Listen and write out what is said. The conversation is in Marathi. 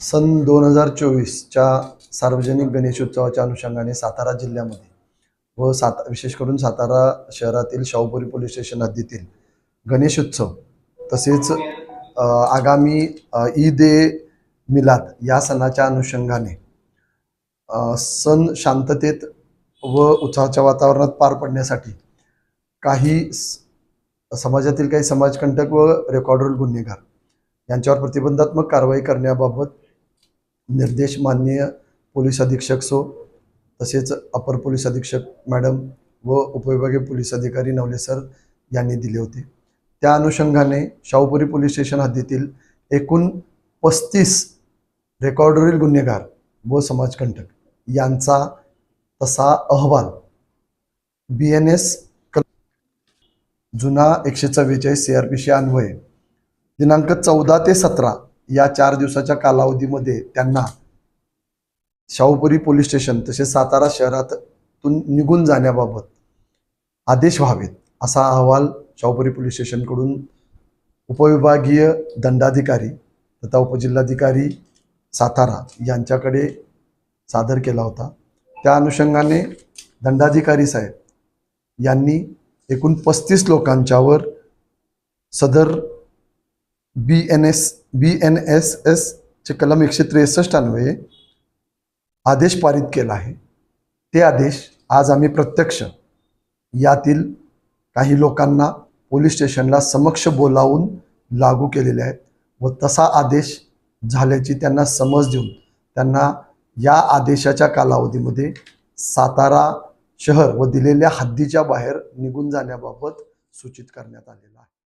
सन दोन हजार चोवीसच्या सार्वजनिक गणेशोत्सवाच्या अनुषंगाने सातारा जिल्ह्यामध्ये व सात विशेष करून सातारा शहरातील शाहूपुरी पोलीस स्टेशन हद्दीतील गणेशोत्सव तसेच आगामी ईद ए मिलाद या सणाच्या अनुषंगाने सण शांततेत व उत्साहाच्या वातावरणात पार पडण्यासाठी काही स- समाजातील काही समाजकंटक व रेकॉर्डर गुन्हेगार यांच्यावर प्रतिबंधात्मक कारवाई करण्याबाबत निर्देश माननीय पोलीस अधीक्षक सो तसेच अपर पोलीस अधीक्षक मॅडम व उपविभागीय पोलीस अधिकारी नवले सर यांनी दिले होते. त्या अनुषंगाने शाहूपुरी पोलीस स्टेशन हद्दीतील एकूण पस्तीस रेकॉर्डवरील गुन्हेगार व समाजकंटक यांचा तसा अहवाल बी एन एस जुना एकशे चव्वेचाळीस सी आर पीशी अन्वये दिनांक चौदा ते सतरा या चार दिवसाच्या कालावधीमध्ये त्यांना शाहूपुरी पोलीस स्टेशन तसेच सातारा शहरातून निघून जाण्याबाबत आदेश व्हावेत असा अहवाल शाहूपुरी पोलीस स्टेशनकडून उपविभागीय दंडाधिकारी तथा उपजिल्हाधिकारी सातारा यांच्याकडे सादर केला होता. त्या अनुषंगाने दंडाधिकारी साहेब यांनी एकूण पस्तीस लोकांच्यावर सदर B N S B N S S चे कलम एकशे त्रेसष्ट अन्वये आदेश पारित केला आहे. ते आदेश आज आम्ही प्रत्यक्ष यातील काही लोकांना पोलीस स्टेशनला समक्ष बोलावून लागू केलेले आहेत व तसा आदेश झाल्याची त्यांना समज देऊन त्यांना या आदेशाच्या कालावधीमध्ये सातारा शहर व दिलेल्या हद्दीच्या बाहेर निघून जाण्याबाबत सूचित करण्यात आलेलं आहे.